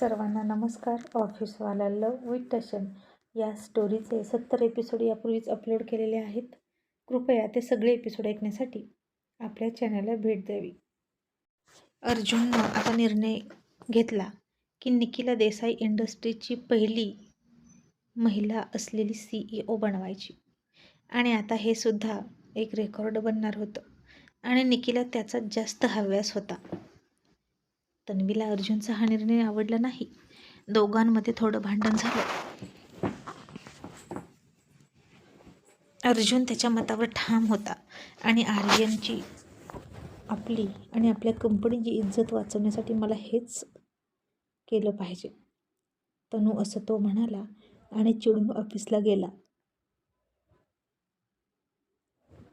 सर्वांना नमस्कार. ऑफिसवाला लव विथ टशन या स्टोरीचे सत्तर एपिसोड यापूर्वीच अपलोड केलेले आहेत. कृपया ते सगळे एपिसोड ऐकण्यासाठी आपल्या चॅनलला भेट द्यावी. अर्जुननं आता निर्णय घेतला की निकिला देसाई इंडस्ट्रीची पहिली महिला असलेली सी ई ओ बनवायची. आणि आता हे सुद्धा एक रेकॉर्ड बनणार होतं. आणि निकिला त्याचा जास्त हव्यास होता. तन्वीला अर्जुनचा हा निर्णय आवडला नाही. दोघांमध्ये थोडं भांडण झालं. अर्जुन त्याच्या मतावर ठाम होता आणि आर्यनची आपली आणि आपल्या कंपनीची इज्जत वाचवण्यासाठी मला हेच केलं पाहिजे. तनू असं तो म्हणाला आणि चिडून ऑफिसला गेला.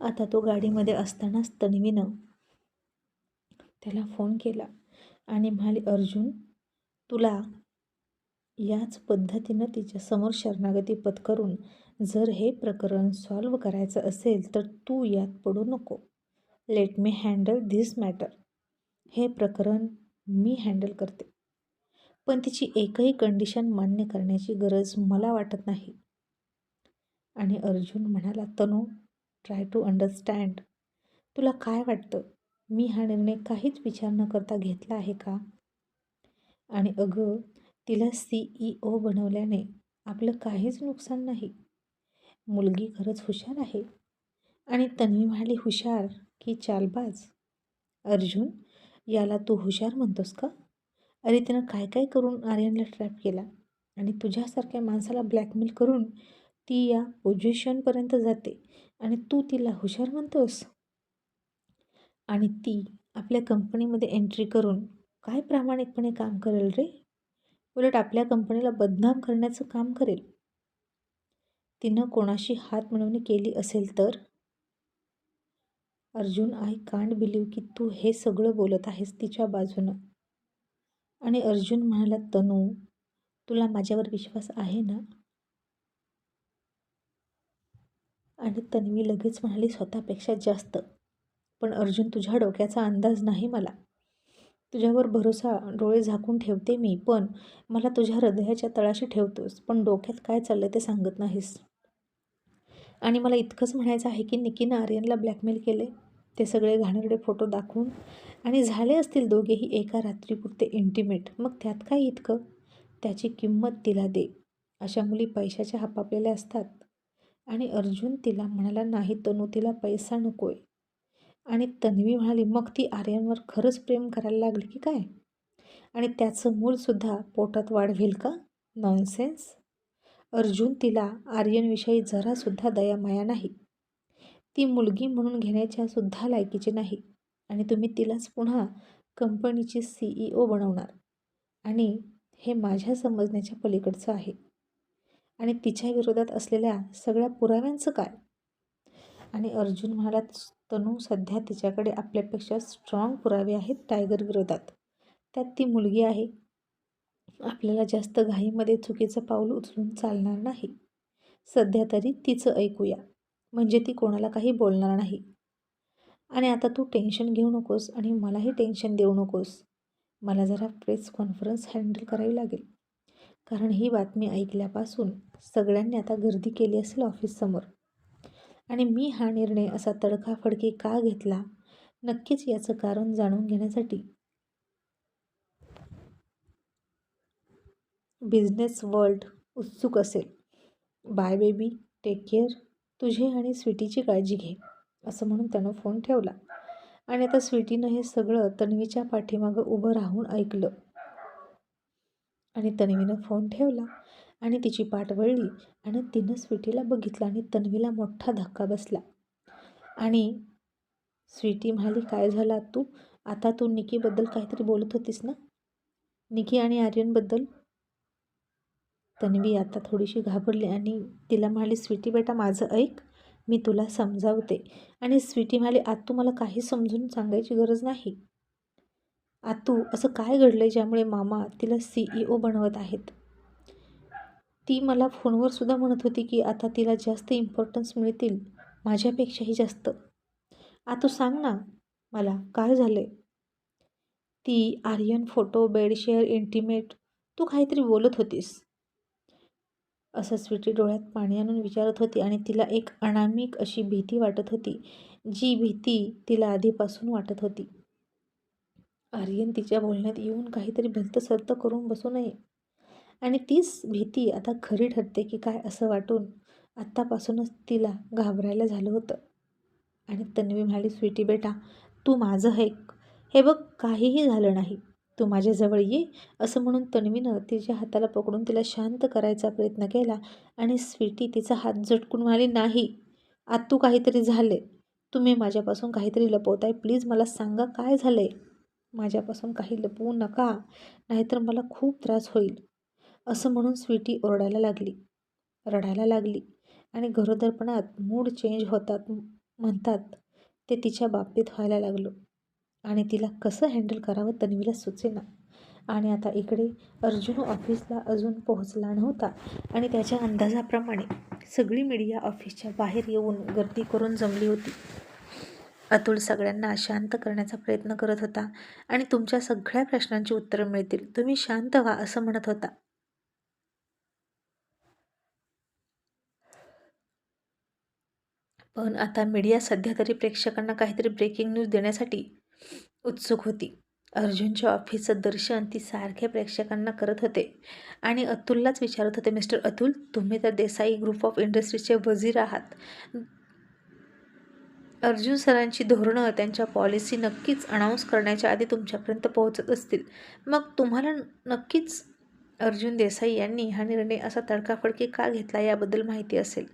आता तो गाडीमध्ये असतानाच तन्वीनं त्याला फोन केला. आणि म्हणाली अर्जुन तुला याच पद्धतीनं तिच्यासमोर शरणागती पत्करून जर हे प्रकरण सॉल्व करायचं असेल तर तू यात पडू नको. Let me handle this matter हे प्रकरण मी हँडल करते. पण तिची एकही कंडिशन मान्य करण्याची गरज मला वाटत नाही. आणि अर्जुन म्हणाला तनू ट्राय टू अंडरस्टँड तुला काय वाटतं? मी हा निर्णय काहीच विचार न करता घेतला आहे का? आणि अगं तिला सी ई ओ बनवल्याने आपलं काहीच नुकसान नाही. मुलगी खरंच हुशार आहे. आणि तन्वी म्हणाली हुशार की चालबाज? अर्जुन याला तू हुशार म्हणतोस का? अरे तिनं काय काय करून आर्यनला ट्रॅप केला? आणि तुझ्यासारख्या माणसाला ब्लॅकमेल करून ती या पोझिशनपर्यंत जाते आणि तू तिला हुशार म्हणतोस? आणि ती आपल्या कंपनीमध्ये एंट्री करून काय प्रामाणिकपणे काम करेल रे? उलट आपल्या कंपनीला बदनाम करण्याचं काम करेल. तिनं कोणाशी हात मिळवणी केली असेल तर? अर्जुन आय कांट बिलीव की तू हे सगळं बोलत आहेस तिच्या बाजूनं. आणि अर्जुन म्हणाला तनू तुला माझ्यावर विश्वास आहे ना? आणि तन्वी लगेच म्हणाली स्वतःपेक्षा जास्त. पण अर्जुन तुझ्या डोक्याचा अंदाज नाही मला. तुझ्यावर भरोसा डोळे झाकून ठेवते मी पण मला तुझ्या हृदयाच्या तळाशी ठेवतोस पण डोक्यात काय चाललं ते सांगत नाहीस. आणि मला इतकंच म्हणायचं आहे की निकीनं आर्यनला ब्लॅकमेल केले ते सगळे घाणेरडे फोटो दाखवून आणि झाले असतील दोघेही एका रात्रीपुरते इंटिमेट मग त्यात काय इतकं? त्याची किंमत तिला दे. अशा मुली पैशाच्या हपापलेल्या असतात. आणि अर्जुन तिला म्हणाला नाही तनू तिला पैसा नको आहे आणि तन्वी म्हणाली मग ती आर्यनवर खरंच प्रेम करायला लागली की काय? आणि त्याचं मूलसुद्धा पोटात वाढवेल का? नॉनसेन्स अर्जुन तिला आर्यनविषयी जरासुद्धा दयामाया नाही. ती मुलगी म्हणून घेण्याच्या सुद्धा लायकीची नाही. आणि तुम्ही तिलाच पुन्हा कंपनीची सी ई ओ बनवणार. आणि हे माझ्या समजण्याच्या पलीकडचं आहे. आणि तिच्या विरोधात असलेल्या सगळ्या पुराव्यांचं काय? आणि अर्जुन म्हणाला तनू सध्या तिच्याकडे आपल्यापेक्षा स्ट्रॉंग पुरावे आहेत टायगर विरोधात. त्यात ती मुलगी आहे. आपल्याला जास्त घाईमध्ये चुकीचं पाऊल उचलून चालणार नाही. सध्या तरी तिचं ऐकूया. म्हणजे ती कोणाला काही बोलणार नाही. आणि आता तू टेन्शन घेऊ नकोस आणि मलाही टेन्शन देऊ नकोस. मला जरा प्रेस कॉन्फरन्स हँडल करावी लागेल. कारण ही बातमी ऐकल्यापासून सगळ्यांनी आता गर्दी केली असेल ऑफिससमोर आणि मी हा निर्णय असा तडकाफडकी का घेतला? नक्कीच याचं कारण जाणून घेण्यासाठी. बिझनेस वर्ल्ड उत्सुक असेल. Bye baby take care. तुझी आणि स्वीटीची काळजी घे असं म्हणून त्यानं फोन ठेवला. आणि आता स्वीटीनं हे सगळं तन्वीच्या पाठीमागं उभं राहून ऐकलं. आणि तन्वीनं फोन ठेवला. आणि तिची पाठ वळली आणि तिनं स्वीटीला बघितलं आणि तन्वीला मोठा धक्का बसला. आणि स्वीटी म्हणाली काय झालं तू आता तू निकीबद्दल काहीतरी बोलत होतीस ना? निकी आणि आर्यनबद्दल? तन्वी आता थोडीशी घाबरली आणि तिला म्हणाली स्वीटी बेटा माझं ऐक मी तुला समजावते. आणि स्वीटी म्हणाली तू मला काही समजून सांगायची गरज नाही. आतू असं काय घडलं आहे ज्यामुळे मामा तिला सी ई ओ बनवत आहेत? ती मला फोनवर सुद्धा म्हणत होती की आता तिला जास्त इम्पॉर्टन्स मिळतील माझ्यापेक्षाही जास्त. आता सांग ना मला काय झालं आहे ती Aryan photo bed share intimate तू काहीतरी बोलत होतीस. असं स्वीटी डोळ्यात पाणी आणून विचारत होती आणि तिला एक अनामिक अशी भीती वाटत होती जी भीती तिला आधीपासून वाटत होती. आर्यन तिच्या बोलण्यात येऊन काहीतरी भलतं करून बसू नये. आणि तीच भीती आता खरी ठरते की काय असं वाटून आत्तापासूनच तिला घाबरायला झालं होतं. आणि तन्वी म्हणाली स्वीटी बेटा तू माझं है हे बघ काहीही झालं नाही. तू माझ्याजवळ ये. असं म्हणून तन्वीनं तिच्या हाताला पकडून तिला शांत करायचा प्रयत्न केला आणि स्वीटी तिचा हात झटकून म्हणाली नाही आत तू काहीतरी झाले तुम्ही माझ्यापासून काहीतरी लपवताय. प्लीज मला सांगा काय झालं आहे माझ्यापासून काही लपवू नका. नाहीतर मला खूप त्रास होईल. असं म्हणून स्वीटी ओरडायला लागली. रडायला लागली आणि गरोदरपणात मूड चेंज होतात म्हणतात ते तिच्या बाबतीत व्हायला लागलो. आणि तिला कसं हँडल करावं तन्वीला सुचेना. आणि आता इकडे अर्जुन ऑफिसला अजून पोहोचला नव्हता आणि त्याच्या अंदाजाप्रमाणे सगळी मीडिया ऑफिसच्या बाहेर येऊन गर्दी करून जमली होती. अतुल सगळ्यांना शांत करण्याचा प्रयत्न करत होता आणि तुमच्या सगळ्या प्रश्नांची उत्तरं मिळतील. तुम्ही शांत व्हा असं म्हणत होता. पण आता मीडिया सध्या तरी प्रेक्षकांना काहीतरी ब्रेकिंग न्यूज देण्यासाठी उत्सुक होती. अर्जुनच्या ऑफिसचं दर्शन ती सारखे प्रेक्षकांना करत होते. आणि अतुललाच विचारत होते मिस्टर अतुल तुम्ही तर देसाई ग्रुप ऑफ इंडस्ट्रीजचे वजीर आहात. अर्जुन सरांची धोरणं त्यांच्या पॉलिसी नक्कीच अनाऊन्स करण्याच्या आधी तुमच्यापर्यंत पोहोचत असतील. मग तुम्हाला नक्कीच अर्जुन देसाई यांनी हा निर्णय असा तडकाफडकी का घेतला याबद्दल माहिती असेल.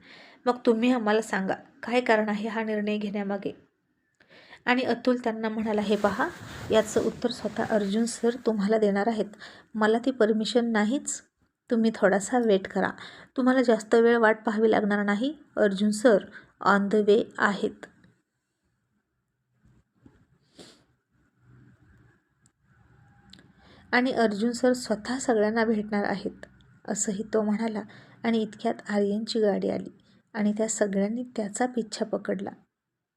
मग तुम्ही आम्हाला सांगा काय कारण आहे हा निर्णय घेण्यामागे? आणि अतुल त्यांना म्हणाला हे पहा याचं उत्तर स्वतः अर्जुन सर तुम्हाला देणार आहेत. मला ती परमिशन नाहीच. तुम्ही थोडासा वेट करा. तुम्हाला जास्त वेळ वाट पाहावी लागणार नाही. Arjun sir on the way आहेत. आणि अर्जुन सर स्वतः सगळ्यांना भेटणार आहेत असंही तो म्हणाला. आणि इतक्यात आर्यनची गाडी आली. आणि त्या सगळ्यांनी त्याचा पिच्छा पकडला.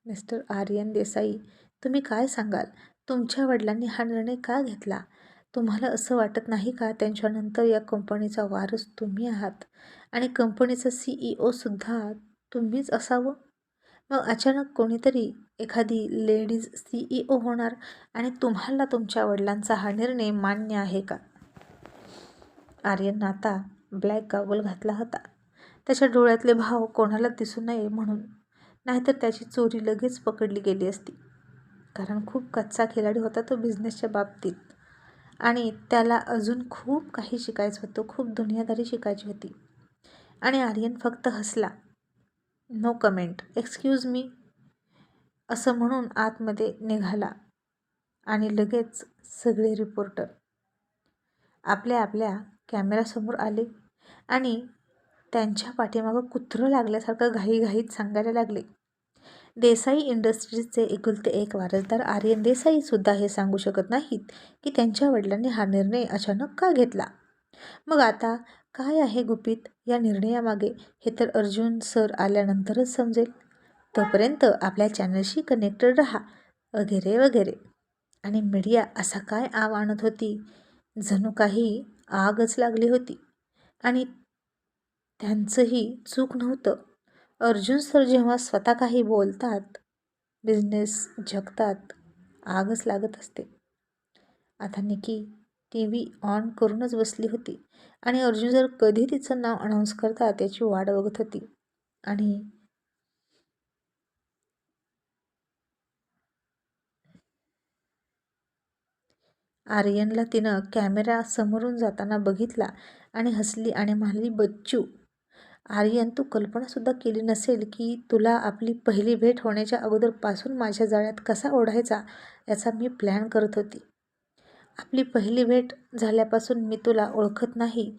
मिस्टर आर्यन देसाई तुम्ही काय सांगाल? तुमच्या वडिलांनी हा निर्णय का घेतला? तुम्हाला असं वाटत नाही का त्यांच्यानंतर या कंपनीचा वारस तुम्ही आहात? आणि कंपनीचं सी ई ओसुद्धा तुम्हीच असावं? मग अचानक कोणीतरी एखादी लेडीज सी ई ओ होणार आणि तुम्हाला तुमच्या वडिलांचा हा निर्णय मान्य आहे का? आर्यन आता ब्लॅक गागल घातला होता. त्याच्या डोळ्यातले भाव कोणाला दिसू नये म्हणून. नाहीतर त्याची चोरी लगेच पकडली गेली असती. कारण खूप कच्चा खिलाडी होता तो बिझनेसच्या बाबतीत. आणि त्याला अजून खूप काही शिकायचं होतं. खूप दुनियादारी शिकायची होती. आणि आर्यन फक्त हसला. नो कमेंट एक्सक्यूज मी असं म्हणून आतमध्ये निघाला. आणि लगेच सगळे रिपोर्टर आपल्या आपल्या कॅमेरासमोर आले. आणि त्यांच्या पाठीमागं कुत्रं लागल्यासारखं घाईघाईत सांगायला लागले. देसाई इंडस्ट्रीजचे एकुलते एक वारसदार आर्यन देसाईसुद्धा हे सांगू शकत नाहीत की त्यांच्या वडिलांनी हा निर्णय अचानक का घेतला? मग आता काय आहे गुपित या निर्णयामागे? हे तर अर्जुन सर आल्यानंतरच समजेल. तोपर्यंत आपल्या चॅनलशी कनेक्टेड राहा वगैरे वगैरे. आणि मीडिया असा काय आव आणत होती? जणू काही आगच लागली होती. आणि त्यांचंही चूक नव्हतं. अर्जुन सर जेव्हा स्वतः काही बोलतात बिझनेस जगतात आगच लागत असते. आता निकी टी व्ही ऑन करूनच बसली होती आणि अर्जुन सर कधी तिचं नाव अनाऊन्स करतात त्याची वाट बघत होती. आणि आर्यनला तिनं कॅमेरा समोरून जाताना बघितला आणि हसली आणि म्हणाली बच्चू आर्यन तू कल्पनासुद्धा केली नसेल की तुला आपली पहिली भेट होण्याच्या अगोदरपासून माझ्या जाळ्यात कसा ओढायचा याचा मी प्लॅन करत होती. आपली पहिली भेट झाल्यापासून मी तुला ओळखत नाही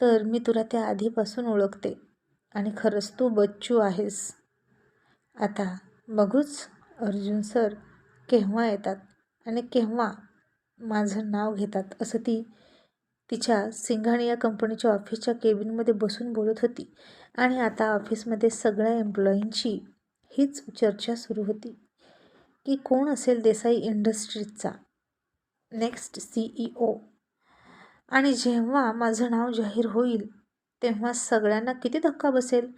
तर मी तुला त्या आधीपासून ओळखते. आणि खरंच तू बच्चू आहेस. आता बघूच अर्जुन सर केव्हा येतात आणि केव्हा माझं नाव घेतात असं ती तिच्या सिंघाणी या कंपनीच्या ऑफिसच्या केबिनमध्ये बसून बोलत होती आणि आता ऑफिसमध्ये सगळ्या एम्प्लॉईंची हीच चर्चा सुरू होती की कोण असेल Desai इंडस्ट्रीजचा? Next C E O. आणि जेव्हा माझं नाव जाहीर होईल तेव्हा सगळ्यांना किती धक्का बसेल?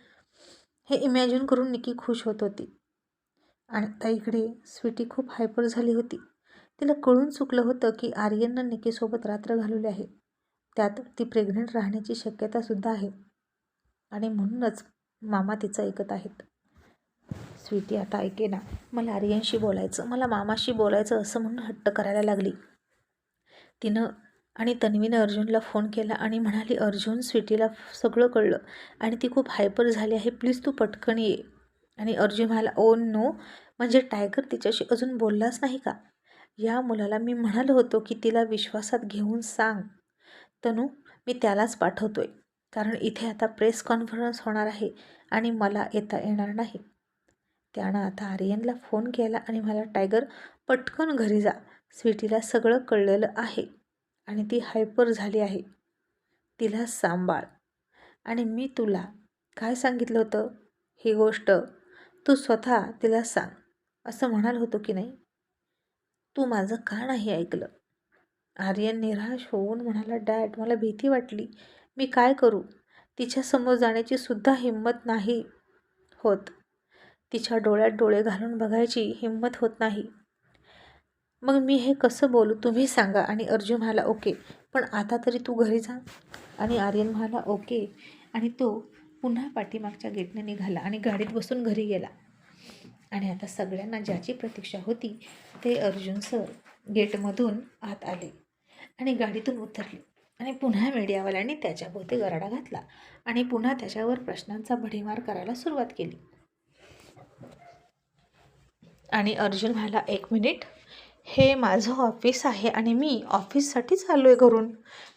हे इमॅजिन करून निकी खुश होत होती. आणि आता इकडे स्वीटी खूप हायपर झाली होती. तिला कळून चुकलं होतं की आर्यननं निकीसोबत रात्र घालवली आहे. त्यात ती प्रेग्नंट राहण्याची शक्यतासुद्धा आहे. आणि म्हणूनच मामा तिचं ऐकत आहेत. स्वीटी आता ऐके ना मला आर्यनशी बोलायचं मला मामाशी बोलायचं असं म्हणून हट्ट करायला लागली. तिनं आणि तन्वीनं अर्जुनला फोन केला आणि म्हणाली अर्जुन स्वीटीला सगळं कळलं आणि ती खूप हायपर झाली आहे प्लीज तू पटकन ये. आणि अर्जुन म्हणाला oh ओ नो म्हणजे टायगर तिच्याशी अजून बोललाच नाही का? या मुलाला मी म्हणालो होतो की तिला विश्वासात घेऊन सांग. तनू मी त्यालाच पाठवतो आहे कारण इथे आता प्रेस कॉन्फरन्स होणार आहे आणि मला येता येणार नाही. त्यानं आता आर्यनला फोन केला आणि मला टायगर पटकन घरी जा. स्वीटीला सगळं कळलेलं आहे आणि ती हायपर झाली आहे. तिला सांभाळ. आणि मी तुला काय सांगितलं होतं? ही गोष्ट तू स्वतः तिला सांग. असं म्हणाल होतो की नाही? तू माझं का नाही ऐकलं? आर्यन निराश होऊन म्हणाला डॅड मला भीती वाटली. मी काय करू? तिच्यासमोर जाण्याची सुद्धा हिंमत नाही होत. तिच्या डोळ्यात डोळे घालून बघायची हिंमत होत नाही. मग मी हे कसं बोलू? तुम्ही सांगा. आणि अर्जुन म्हणाला ओके पण आता तरी तू घरी जा. आणि आर्यन म्हणाला ओके. आणि तो पुन्हा पाठीमागच्या गेटने निघाला आणि गाडीत बसून घरी गेला. आणि आता सगळ्यांना ज्याची प्रतीक्षा होती ते अर्जुन सर गेटमधून आत आले. आणि गाडीतून उतरली. आणि पुन्हा मीडियावाल्यांनी त्याच्याभोवती गराडा घातला. आणि पुन्हा त्याच्यावर प्रश्नांचा भडीमार करायला सुरुवात केली. आणि अर्जुन म्हणाला एक मिनिट. हे माझं ऑफिस आहे आणि मी ऑफिससाठीच आलो आहे घरून.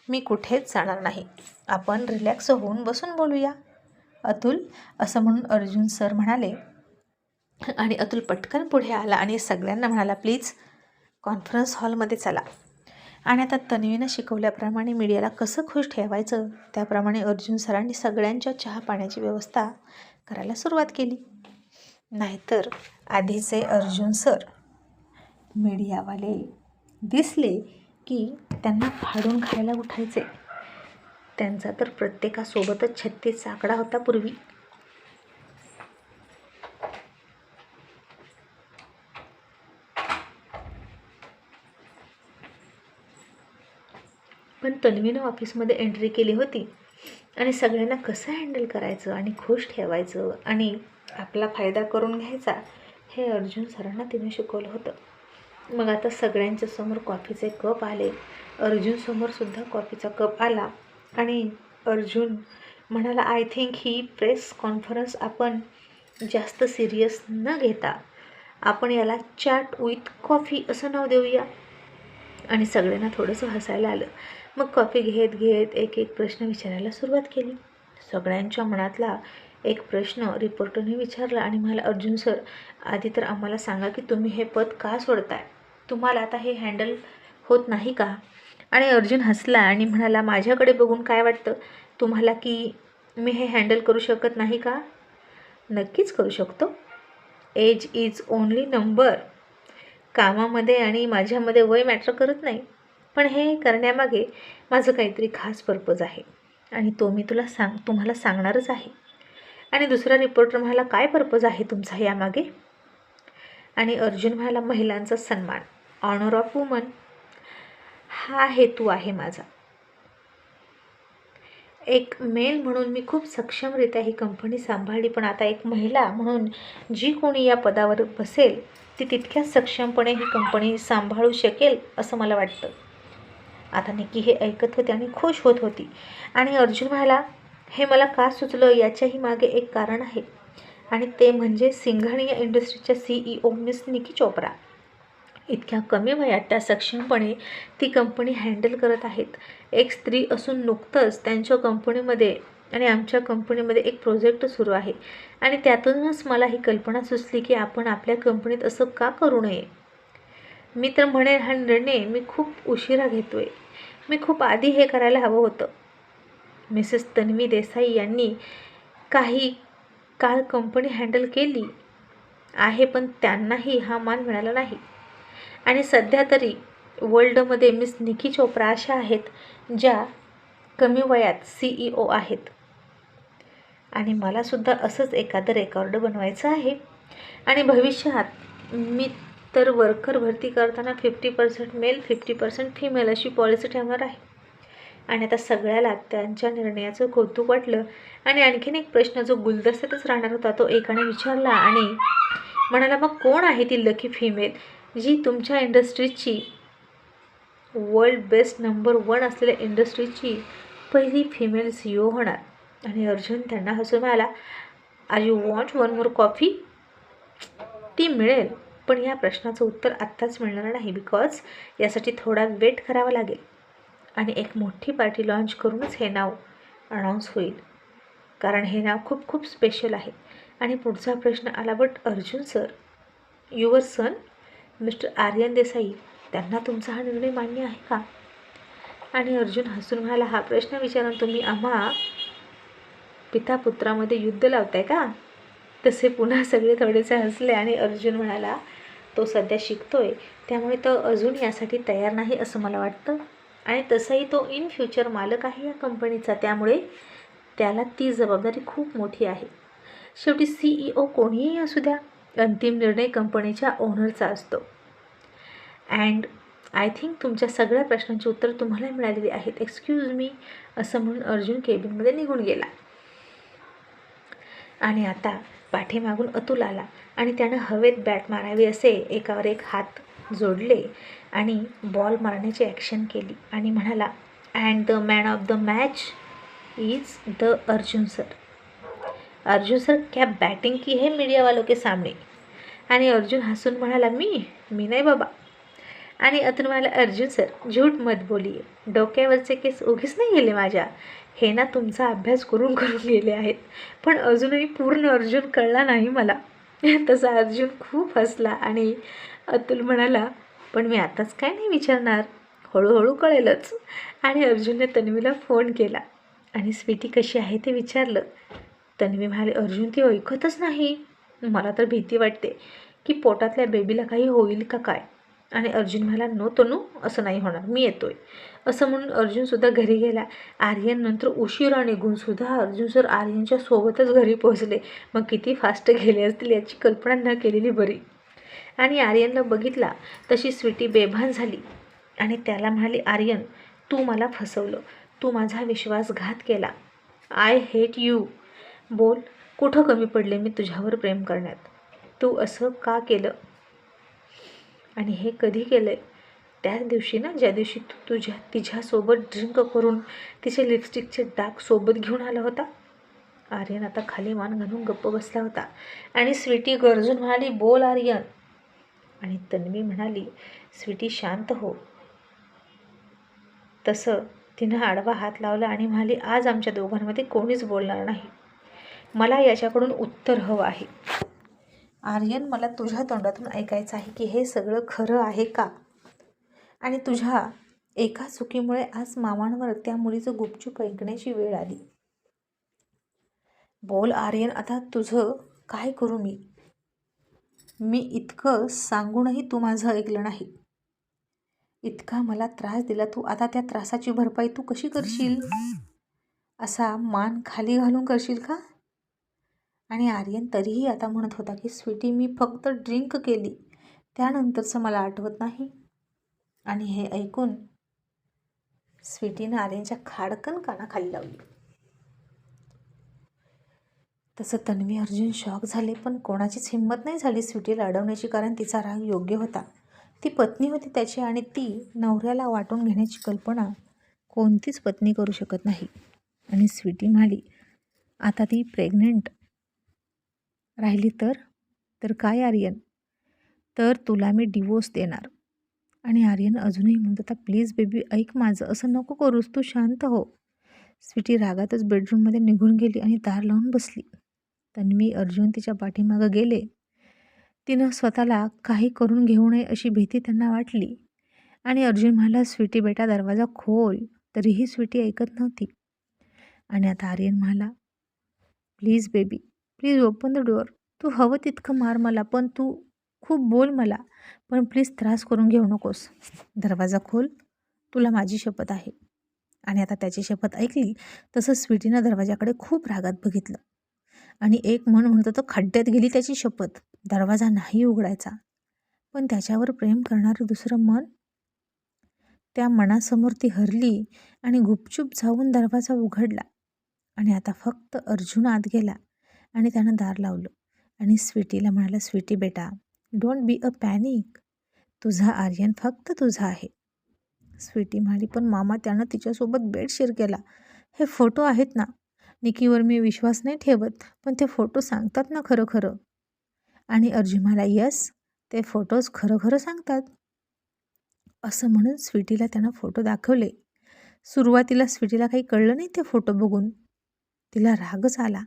मी कुठेच जाणार नाही. आपण रिलॅक्स होऊन बसून बोलूया. अतुल असं म्हणून अर्जुन सर म्हणाले. आणि अतुल पटकन पुढे आला आणि सगळ्यांना म्हणाला प्लीज कॉन्फरन्स हॉलमध्ये चला. आणि आता तन्वीनं शिकवल्याप्रमाणे मीडियाला कसं खुश ठेवायचं? त्याप्रमाणे अर्जुन सरांनी सगळ्यांच्या चहा पाण्याची व्यवस्था करायला सुरुवात केली. नाहीतर आधीचे अर्जुन सर मीडियावाले दिसले की त्यांना फाडून खायला उठायचे. त्यांचा तर प्रत्येकासोबतच छत्तीस आकडा होता पूर्वी. पण तन्वीनं ऑफिसमध्ये एंट्री केली होती. आणि सगळ्यांना कसं हँडल करायचं आणि खुश ठेवायचं आणि आपला फायदा करून घ्यायचा हे अर्जुन सरांना तिने शिकवलं होतं. मग आता सगळ्यांच्या समोर कॉफीचे कप आले. अर्जुनसमोरसुद्धा कॉफीचा कप आला. आणि अर्जुन म्हणाला आय थिंक ही प्रेस कॉन्फरन्स आपण जास्त सिरियस न घेता आपण याला चॅट विथ कॉफी असं नाव देऊया. आणि सगळ्यांना थोडंसं हसायला आलं. मग कॉफी घेत घेत एक एक प्रश्न विचारायला सुरुवात केली. सगळ्यांच्या मनातला एक प्रश्न रिपोर्टरने विचारला आणि मला अर्जुन सर आधी तर आम्हाला सांगा की तुम्ही हे पद का सोडताय? तुम्हाला आता हे हँडल होत नाही का? आणि अर्जुन हसला आणि म्हणाला माझ्याकडे बघून काय वाटतं? तुम्हाला की मी हे हँडल करू शकत नाही का? नक्कीच करू शकतो. एज इज ओनली नंबर कामामध्ये आणि माझ्यामध्ये वय मॅटर करत नाही. पण हे करण्यामागे माझं काहीतरी खास पर्पज आहे. आणि तो मी तुला सांग तुम्हाला सांगणारच आहे. आणि दुसरा रिपोर्टर म्हणाला काय पर्पज आहे तुमचा यामागे? आणि अर्जुन म्हणाला महिलांचा सन्मान ऑनर ऑफ वुमन हा हेतू आहे माझा. एक मेल म्हणून मी खूप सक्षमरित्या ही कंपनी सांभाळली पण आता एक महिला म्हणून जी कोणी या पदावर बसेल ती तितक्याच सक्षमपणे ही कंपनी सांभाळू शकेल असं मला वाटतं. आता निकी हे ऐकत होते आणि खुश होत होती. आणि अर्जुन म्हणाला हे मला का सुचलं? याच्याही मागे एक कारण आहे. आणि ते म्हणजे सिंघाणी या इंडस्ट्रीच्या सीईओ मिस निकी चोप्रा. इतक्या कमी वयात त्या सक्षमपणे ती कंपनी हँडल करत आहेत. एक स्त्री असून नुकतंच त्यांच्या कंपनीमध्ये आणि आमच्या कंपनीमध्ये एक प्रोजेक्ट सुरू आहे. आणि त्यातूनच मला ही कल्पना सुचली की आपण आपल्या कंपनीत असं का करू नये? मी तर म्हणेन हा निर्णय मी खूप उशिरा घेतो आहे मी खूप आधी हे करायला हवं होतं. मिसेस तन्वी देसाई यांनी काही काळ कंपनी हँडल केली. आहे पण त्यांनाही हा मान मिळाला नाही. आणि सध्या तरी वर्ल्डमध्ये मिस निकी चोप्रा अशा आहेत ज्या कमी वयात सी ई ओ आहेत. आणि मलासुद्धा असंच एखादं रेकॉर्ड बनवायचं आहे. आणि भविष्यात मी तर वर्कर भरती करताना fifty percent male fifty percent female अशी पॉलिसी ठेवणार आहे. आणि आता सगळ्याला त्यांच्या निर्णयाचं कौतुक वाटलं आणि आणखीन एक प्रश्न जो गुलदस्त्यातच राहणार होता तो एकाने विचारला आणि म्हणाला मग कोण आहे ती लकी फिमेल जी तुमच्या इंडस्ट्रीची वर्ल्ड बेस्ट नंबर वन असलेल्या इंडस्ट्रीची पहिली फिमेल सी ओ होणार? आणि अर्जुन त्यांना हसून म्हणाला are you want one more coffee ती मिळेल. पण या प्रश्नाचं उत्तर आत्ताच मिळणार नाही बिकॉज यासाठी थोडा वेट करावा लागेल. आणि एक मोठी पार्टी लॉन्च करूनच हे नाव अनाऊन्स होईल. कारण हे नाव खूप खूप स्पेशल आहे. आणि पुढचा प्रश्न आला but Arjun sir your son mister Aryan Desai त्यांना तुमचा हा निर्णय मान्य आहे का? आणि अर्जुन हसून म्हणाला हा प्रश्न विचारून तुम्ही आम्हा पिता पुत्रामध्ये युद्ध लावताय का? तसे पुन्हा सगळे थोडेसे हसले आणि अर्जुन म्हणाला तो सध्या शिकतो आहे त्यामुळे तो अजून यासाठी तयार नाही असं मला वाटतं. आणि तसंही तो इन फ्युचर मालक आहे या कंपनीचा त्यामुळे त्याला ती जबाबदारी खूप मोठी आहे. शेवटी सी ई ओ कोणीही असू द्या अंतिम निर्णय कंपनीच्या ओनरचा असतो. अँड आय थिंक तुमच्या सगळ्या प्रश्नांची उत्तर तुम्हाला मिळालेली आहेत. एक्सक्यूज मी असं म्हणून अर्जुन केबिनमध्ये निघून गेला. आणि आता पाठीमागून अतुल आला आणि त्यानं हवेत बॅट मारावी असे एकावर एक हात जोडले आणि बॉल मारण्याची ॲक्शन केली. आणि म्हणाला and the man of the match is the Arjun sir Arjun sir क्या बॅटिंग की है मीडिया वालों के सामने? आणि अर्जुन हसून म्हणाला मी मी नाही बाबा. आणि अतुल म्हणाला अर्जुन सर झूट मत बोलिये. डोक्यावरचे केस उगीच नाही गेले माझ्या. हे ना तुमचा अभ्यास करून करून गेले आहेत. पण अजूनही पूर्ण अर्जुन कळला नाही मला. तसा अर्जुन खूप हसला आणि अतुल म्हणाला पण मी आताच काय नाही विचारणार? हळूहळू कळेलच. आणि अर्जुनने तन्वीला फोन केला आणि स्वीटी कशी आहे ते विचारलं. तन्वी म्हणाले अर्जुन ती ऐकतच नाही. मला तर भीती वाटते की पोटातल्या बेबीला काही होईल का काय? आणि अर्जुन म्हणाला नो तनू असं नाही होणार मी येतोय. असं म्हणून अर्जुनसुद्धा घरी गेला. आर्यन नंतर उशिरा निघूनसुद्धा अर्जुन सर आर्यनच्या सोबतच घरी पोहोचले. मग किती फास्ट गेले असतील याची कल्पना न केलेली बरी. आणि आर्यनला बघितला तशी स्वीटी बेभान झाली. आणि त्याला म्हणाली आर्यन तू मला फसवलं. तू माझा विश्वासघात केला. आय हेट यू बोल कुठं कमी पडले मी तुझ्यावर प्रेम करण्यात? तू असं का केलं? आणि हे कधी केलं आहे त्याच दिवशी ना ज्या दिवशी तू तुझ्या तिच्यासोबत ड्रिंक करून तिचे लिपस्टिकचे डाग सोबत घेऊन आला होता आर्यन आता खाली मान घालून गप्प बसला होता. आणि स्वीटी गरजून म्हणाली बोल आर्यन. आणि तन्वी म्हणाली स्वीटी शांत हो. तसं तिनं आडवा हात लावला आणि म्हणाली आज आमच्या दोघांमध्ये कोणीच बोलणार नाही. मला याच्याकडून उत्तर हवं आहे. आर्यन मला तुझ्या तोंडातून ऐकायचं आहे की हे सगळं खरं आहे का? आणि तुझ्या एका चुकीमुळे आज मामांवर त्या मुलीचं गुपचूप ऐकण्याची वेळ आली. बोल आर्यन आता तुझं काय करू मी? मी इतकं सांगूनही तू माझं ऐकलं नाही. इतका मला त्रास दिला तू. आता त्या त्रासाची भरपाई तू कशी करशील? असा मान खाली घालून करशील का? आणि आर्यन तरीही आता म्हणत होता की स्वीटी मी फक्त ड्रिंक केली. त्यानंतरचं मला आठवत नाही. आणि हे ऐकून स्वीटीनं आर्यनच्या खाडकन कानाखाली लावली. तसं तन्वी अर्जुन शॉक झाले पण कोणाचीच हिंमत नाही झाली स्वीटीला अडवण्याची कारण तिचा राग योग्य होता. ती पत्नी होती त्याची आणि ती नवऱ्याला वाटून घेण्याची कल्पना कोणतीच पत्नी करू शकत नाही. आणि स्वीटी म्हणाली आता ती प्रेग्नंट राहिली तर? तर काय आर्यन? तर तुला मी डिवोर्स देणार. आणि आर्यन अजूनही म्हणत होता प्लीज बेबी ऐक माझं. असं नको करूस. तू शांत हो. स्वीटी रागातच बेडरूममध्ये निघून गेली आणि दार लावून बसली. तन्वी अर्जुन तिच्या पाठीमागं गेले. तिनं स्वतःला काही करून घेऊ नये अशी भीती त्यांना वाटली. आणि अर्जुन म्हणाला स्वीटी बेटा दरवाजा खोल. तरीही स्वीटी ऐकत नव्हती. आणि आता आर्यन म्हणाला please baby please open the door. तू हवं तितकं मार मला पण तू खूप बोल मला. पण प्लीज त्रास करून घेऊ नकोस. दरवाजा खोल. तुला माझी शपथ आहे. आणि आता त्याची शपथ ऐकली तसं स्वीटीनं दरवाजाकडे खूप रागात बघितलं. आणि एक मन म्हणतो तर खड्ड्यात गेली त्याची शपथ. दरवाजा नाही उघडायचा. पण त्याच्यावर प्रेम करणारं दुसरं मन? त्या मनासमोर ती हरली आणि गुपचूप जाऊन दरवाजा उघडला. आणि आता फक्त अर्जुन आत गेला. आणि त्यानं दार लावलं. आणि स्वीटीला म्हणाला स्वीटी बेटा डोंट बी अ पॅनिक तुझा आर्यन फक्त तुझा आहे. स्वीटी म्हणाली पण मामा त्यानं तिच्यासोबत बेड शेअर केला. हे फोटो आहेत ना? निकीवर मी विश्वास नाही ठेवत पण ते फोटो सांगतात ना खरं खरं आणि अर्जुन म्हणाला यस ते फोटोज खरं खरं सांगतात. असं म्हणून स्वीटीला त्यानं फोटो दाखवले. सुरुवातीला स्वीटीला काही कळलं नाही ते फोटो बघून. तिला रागच आला.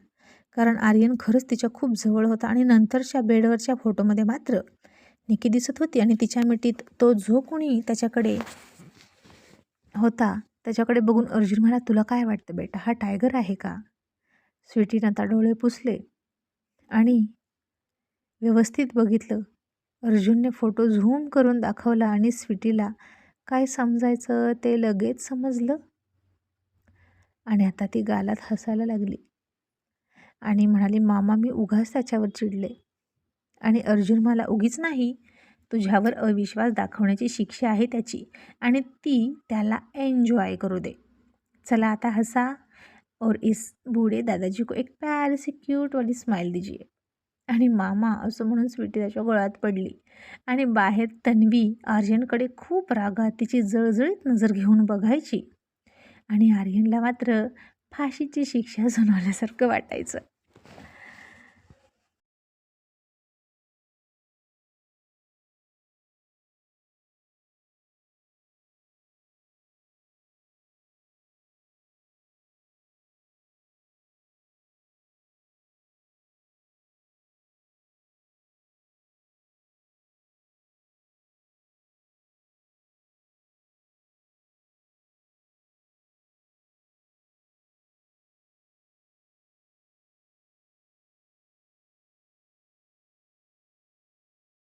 कारण आर्यन खरंच तिच्या खूप जवळ होता आणि नंतरच्या बेडवरच्या फोटोमध्ये मात्र निकी दिसत होती आणि तिच्या मिठीत तो जो कोणी त्याच्याकडे होता त्याच्याकडे बघून अर्जुन म्हणा तुला काय वाटतं बेटा हा टायगर आहे का? स्वीटीनं आता डोळे पुसले आणि व्यवस्थित बघितलं. अर्जुनने फोटो झूम करून दाखवला आणि स्वीटीला काय समजायचं ते लगेच समजलं आणि आता ती गालात हसायला लागली. आणि म्हणाले मामा मी उगाच त्याच्यावर चिडले. आणि अर्जुन मला उगीच नाही. तुझ्यावर अविश्वास दाखवण्याची शिक्षा आहे त्याची. आणि ती त्याला एन्जॉय करू दे. चला आता हसा. और इस बूढ़े दादाजी को एक प्यारी सी क्यूट वाली स्माइल दीजिए. आणि मामा असं म्हणून स्वीटी त्याच्या गळ्यात पडली. आणि बाहेर तन्वी आर्यनकडे खूप रागात तिची जळजळीत नजर घेऊन बघायची. आणि आर्यनला मात्र फाशीची शिक्षा सुनावल्यासारखं वाटायचं.